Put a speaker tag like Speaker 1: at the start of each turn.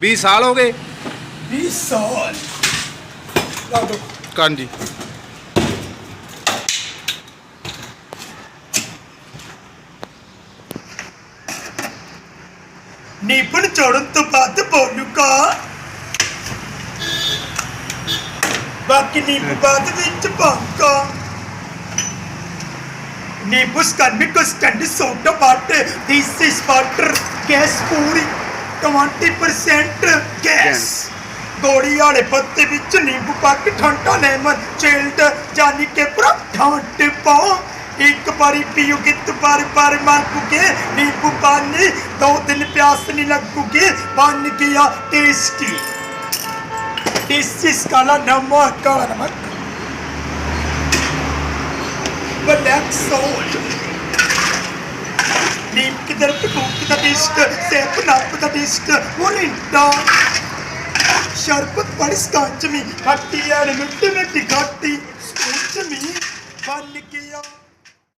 Speaker 1: 20 ਸਾਲ ਹੋ ਗਏ।
Speaker 2: 20 ਸਾਲ? ਲਾ ਦੋ। ਨੀਪਣ ਚੜਨ ਤੋਂ ਬਾਅਦ ਬੋਲੂਗਾ ਬਾਕੀ ਨੀਪ ਬਾਅਦ ਵਿੱਚ ਬਾਂਕਾ ਨੀਪਸ ਕੰਨ ਕੁਸ ਕੰਨ ਸੋਟਾ ਬਾਟੇ। ਥੀਸਿਸ ਵਾਟਰ ਗੈਸ ਪੂਰੀ। 20% ਗੈਸ। ਗੋੜੀ ਵਾਲੇ ਪੱਤੇ ਵਿੱਚ ਨਿੰਬੂ ਪਾ ਕੇ ਠੰਡਾ ਲੈਮਨ ਚਿਲਡ ਜਾਨੀ ਕੇ ਪੂਰਾ ਠੰਡ ਪਾਓ ਇੱਕ ਵਾਰੀ ਪੀਓਗੇ ਤਾਂ ਬਾਰ ਬਾਰ ਮੰਗੋਗੇ। ਨਿੰਬੂ ਪਾਣੀ ਦੋ ਦਿਨ ਪਿਆਸ ਨਹੀਂ ਲੱਗੂਗੀ। ਬਣ ਗਿਆ ਟੇਸਟੀ ਇਜ਼ ਕਾਲਾ ਨਮਕ ਕਾਲਾ ਨਮਕ। Black salt linke der gute der Dichte, se på natten der Dichte, hvor linda. Sharpat పడి స్కాంచమి కట్టి ఆడ ముట్టి ముట్టి కట్టి స్కూచమి పల్లికియా